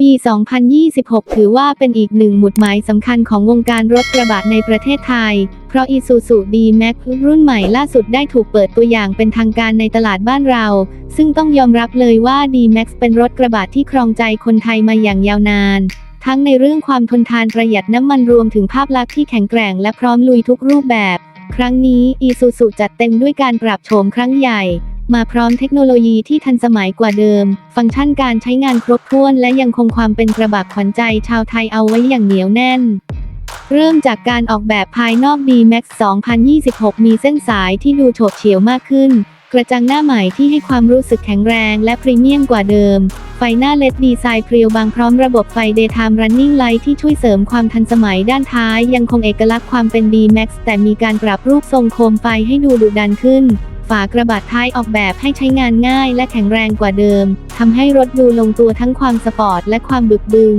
ปี 2026 ถือว่าเป็นอีกหนึ่งหมุดหมายสำคัญของวงการรถกระบะในประเทศไทย เพราะ Isuzu D-Max รุ่นใหม่ล่าสุดได้ถูกเปิดตัวอย่างเป็นทางการในตลาดบ้านเรา ซึ่งต้องยอมรับเลยว่า D-Max เป็นรถกระบะที่ครองใจคนไทยมาอย่างยาวนาน ทั้งในเรื่องความทนทานประหยัดน้ำมันรวมถึงภาพลักษณ์ที่แข็งแกร่งและพร้อมลุยทุกรูปแบบ ครั้งนี้ Isuzu จัดเต็มด้วยการปรับโฉมครั้งใหญ่ มาพร้อมเทคโนโลยีที่ทันสมัยกว่าเดิม ฟังก์ชันการใช้งานครบถ้วนและยังคงความเป็นกระบะขวัญใจชาวไทยเอาไว้อย่างเหนียวแน่นเริ่มจากการออกแบบภายนอก D-Max 2026 มีเส้นสายที่ดูโฉบเฉี่ยวมากขึ้น กระจังหน้าใหม่ที่ให้ความรู้สึกแข็งแรงและพรีเมียมกว่าเดิม ไฟหน้าเลดดีไซน์เพรียวบางพร้อมระบบไฟ Daytime Running Light ที่ช่วยเสริมความทันสมัยด้านท้าย ยังคงเอกลักษณ์ความเป็น D-Max แต่มีการปรับรูปทรงโคมไฟให้ดูดุดันขึ้น ฝากระบะท้ายออกแบบให้ใช้งานง่ายและแข็งแรงกว่าเดิม ทำให้รถดูลงตัวทั้งความสปอร์ตและความบึกบึน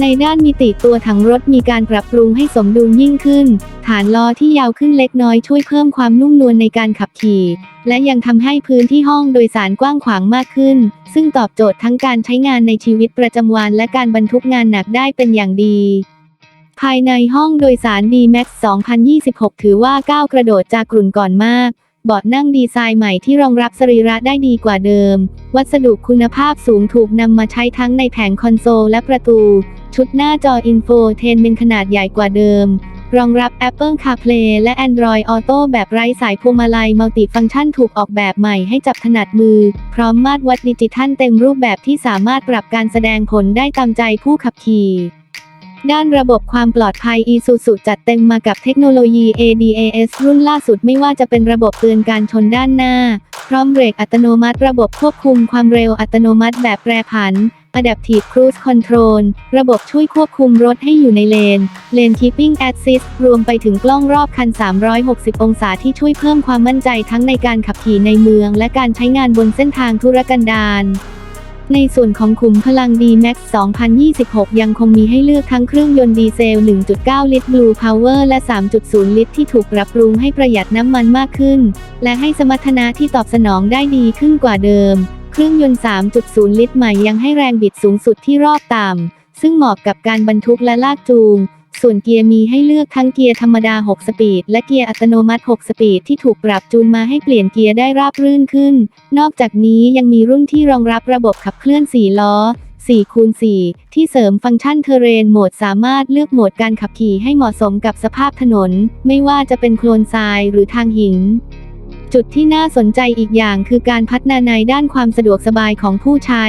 ในด้านมิติตัวถังรถมีการปรับปรุงให้สมดุลยิ่งขึ้น ฐานล้อที่ยาวขึ้นเล็กน้อยช่วยเพิ่มความนุ่มนวลในการขับขี่ และยังทำให้พื้นที่ห้องโดยสารกว้างขวางมากขึ้น ซึ่งตอบโจทย์ทั้งการใช้งานในชีวิตประจำวันและการบรรทุกงานหนักได้เป็นอย่างดีภายในห้องโดยสาร D-Max 2026 ถือว่าก้าวกระโดดจากกลุ่นก่อนมาก เบาะนั่งดีไซน์ใหม่ที่รองรับสรีระได้ดีกว่าเดิม วัสดุคุณภาพสูงถูกนำมาใช้ทั้งในแผงคอนโซลและประตู ชุดหน้าจออินโฟเทนเป็นขนาดใหญ่กว่าเดิม รองรับ Apple CarPlay และ Android Auto แบบไร้สายพวงมาลัยมัลติฟังก์ชันถูกออกแบบใหม่ให้จับถนัดมือ พร้อมมาตรวัดดิจิทัลเต็มรูปแบบที่สามารถปรับการแสดงผลได้ตามใจผู้ขับขี่ ด้านระบบความปลอดภัย Isuzu จัดเต็มมากับเทคโนโลยี ADAS รุ่นล่าสุดไม่ว่าจะเป็นระบบเตือนการชนด้านหน้า พร้อมเบรกอัตโนมัติ ระบบควบคุมความเร็วอัตโนมัติแบบแปรผัน Adaptive Cruise Control ระบบช่วยควบคุมรถให้อยู่ในเลน Lane Keeping Assist รวมไปถึงกล้องรอบคัน 360 องศาที่ช่วยเพิ่มความมั่นใจทั้งในการขับขี่ในเมือง และการใช้งานบนเส้นทางธุรกันดาร ในส่วนของขุมพลัง D-Max 2026 ยังคงมีให้เลือกทั้งเครื่องยนต์ดีเซล 1.9 ลิตร Blue Power และ 3.0 ลิตร ที่ถูกปรับปรุงให้ประหยัดน้ำมันมากขึ้น และให้สมรรถนะที่ตอบสนองได้ดีขึ้นกว่าเดิม เครื่องยนต์ 3.0 ลิตรใหม่ยังให้แรงบิดสูงสุดที่รอบต่ำซึ่งเหมาะกับการบรรทุกและลากจูง ส่วนเกียร์มีให้เลือกทั้งเกียร์ธรรมดา 6 สปีด และเกียร์อัตโนมัติ 6 สปีดที่ถูกปรับจูนมาให้เปลี่ยนเกียร์ได้ราบรื่นขึ้น นอกจากนี้ยังมีรุ่นที่รองรับระบบขับเคลื่อน 4 ล้อ 4 คูณ 4 ที่เสริมฟังก์ชันเทเรนโหมดสามารถเลือกโหมดการขับขี่ให้เหมาะสมกับสภาพถนน ไม่ว่าจะเป็นโคลนทรายหรือทางหิน จุดที่น่าสนใจอีกอย่างคือการพัฒนาในด้านความสะดวกสบายของผู้ใช้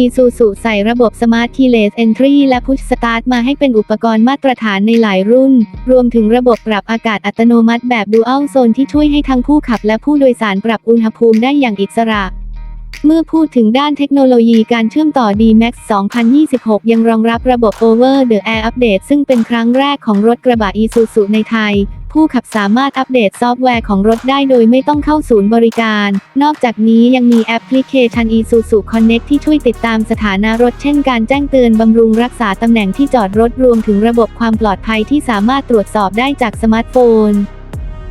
Isuzu ใส่ระบบ Smart Keyless Entry และ Push Start มาให้เป็นอุปกรณ์มาตรฐานในหลายรุ่น รวมถึงระบบปรับอากาศอัตโนมัติแบบ Dual Zone ที่ช่วยให้ทั้งผู้ขับและผู้โดยสารปรับอุณหภูมิได้อย่างอิสระ เมื่อพูดถึงด้านเทคโนโลยีการเชื่อมต่อ D-Max 2026 ยังรองรับระบบ Over the Air Update ซึ่งเป็นครั้งแรกของรถกระบะ Isuzu ในไทย ผู้ขับสามารถอัปเดตซอฟต์แวร์ของรถได้โดยไม่ต้องเข้าศูนย์บริการ นอกจากนี้ยังมีแอปพลิเคชัน Isuzu Connect ที่ช่วยติดตามสถานะรถเช่นการแจ้งเตือนบำรุงรักษาตำแหน่งที่จอดรถรวมถึงระบบความปลอดภัยที่สามารถตรวจสอบได้จากสมาร์ทโฟน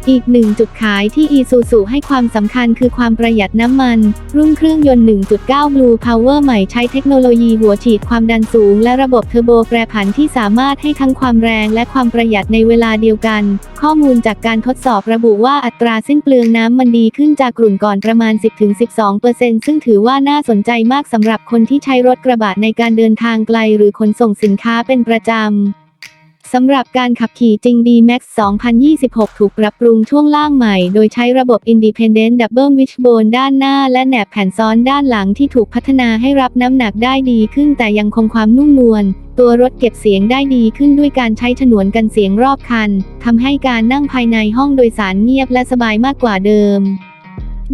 อีกหนึ่งจุดขายที่ Isuzu ให้ความสำคัญคือความประหยัดน้ำมัน รุ่นเครื่องยนต์ 1.9 Blue Power ใหม่ใช้เทคโนโลยีหัวฉีดความดันสูง และระบบเทอร์โบแปรผันที่สามารถให้ทั้งความแรงและความประหยัดในเวลาเดียวกัน ข้อมูลจากการทดสอบระบุว่าอัตราสิ้นเปลืองน้ำมันดีขึ้นจากกลุ่นก่อนประมาณ 10-12%ซึ่งถือว่าน่าสนใจมากสำหรับคนที่ใช้รถกระบะในการเดินทางไกล หรือขนส่งสินค้าเป็นประจำ สำหรับการขับขี่จริง D-Max 2026 ถูกปรับปรุงช่วงล่างใหม่ โดยใช้ระบบ Independent Double Wishbone ด้านหน้า และแหนบแผ่นซ้อนด้านหลังที่ถูกพัฒนาให้รับน้ำหนักได้ดีขึ้นแต่ยังคงความนุ่มนวล ตัวรถเก็บเสียงได้ดีขึ้นด้วยการใช้ฉนวนกันเสียงรอบคัน ทำให้การนั่งภายในห้องโดยสารเงียบและสบายมากกว่าเดิม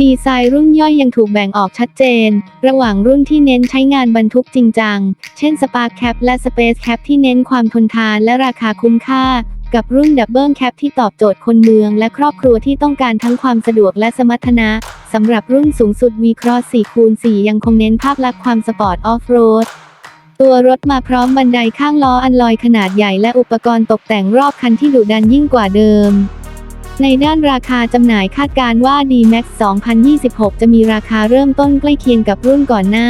ดีไซน์รุ่นย่อยยังถูกแบ่งออกชัดเจน ระหว่างรุ่นที่เน้นใช้งานบรรทุกจริงจัง เช่น Spark Cap และ Space Cap ที่เน้นความทนทานและราคาคุ้มค่า กับรุ่น Double Cap ที่ตอบโจทย์คนเมืองและครอบครัวที่ต้องการทั้งความสะดวกและสมรรถนะสำหรับรุ่นสูงสุด V-Cross 4คูณ4ยังคงเน้นภาพลักษณ์ความสปอร์ตออฟโรดตัวรถมาพร้อมบันไดข้างล้ออันลอยขนาดใหญ่และอุปกรณ์ตกแต่งรอบคันที่ดุดันยิ่งกว่าเดิม ในด้านราคาจำหน่ายคาดการณ์ว่า D-Max 2026 จะมีราคาเริ่มต้นใกล้เคียงกับรุ่นก่อนหน้า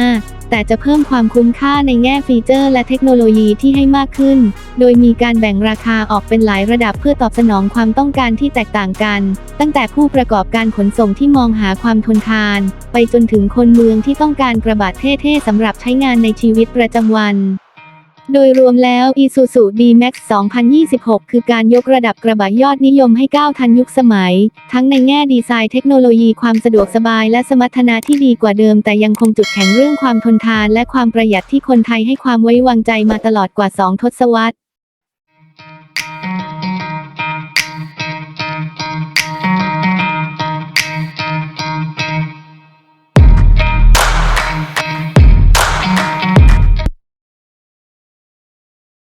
แต่จะเพิ่มความคุ้มค่าในแง่ฟีเจอร์และเทคโนโลยีที่ให้มากขึ้น โดยมีการแบ่งราคาออกเป็นหลายระดับเพื่อตอบสนองความต้องการที่แตกต่างกัน ตั้งแต่ผู้ประกอบการขนส่งที่มองหาความทนทาน ไปจนถึงคนเมืองที่ต้องการกระบะเท่ๆสำหรับใช้งานในชีวิตประจำวัน โดยรวมแล้ว Isuzu D-Max 2026 คือการยกระดับกระบะยอดนิยมให้ก้าวทันยุคสมัย ทั้งในแง่ดีไซน์เทคโนโลยีความสะดวกสบายและสมรรถนะที่ดีกว่าเดิม แต่ยังคงจุดแข็งเรื่องความทนทานและความประหยัดที่คนไทยให้ความไว้วางใจมาตลอดกว่า 2 ทศวรรษ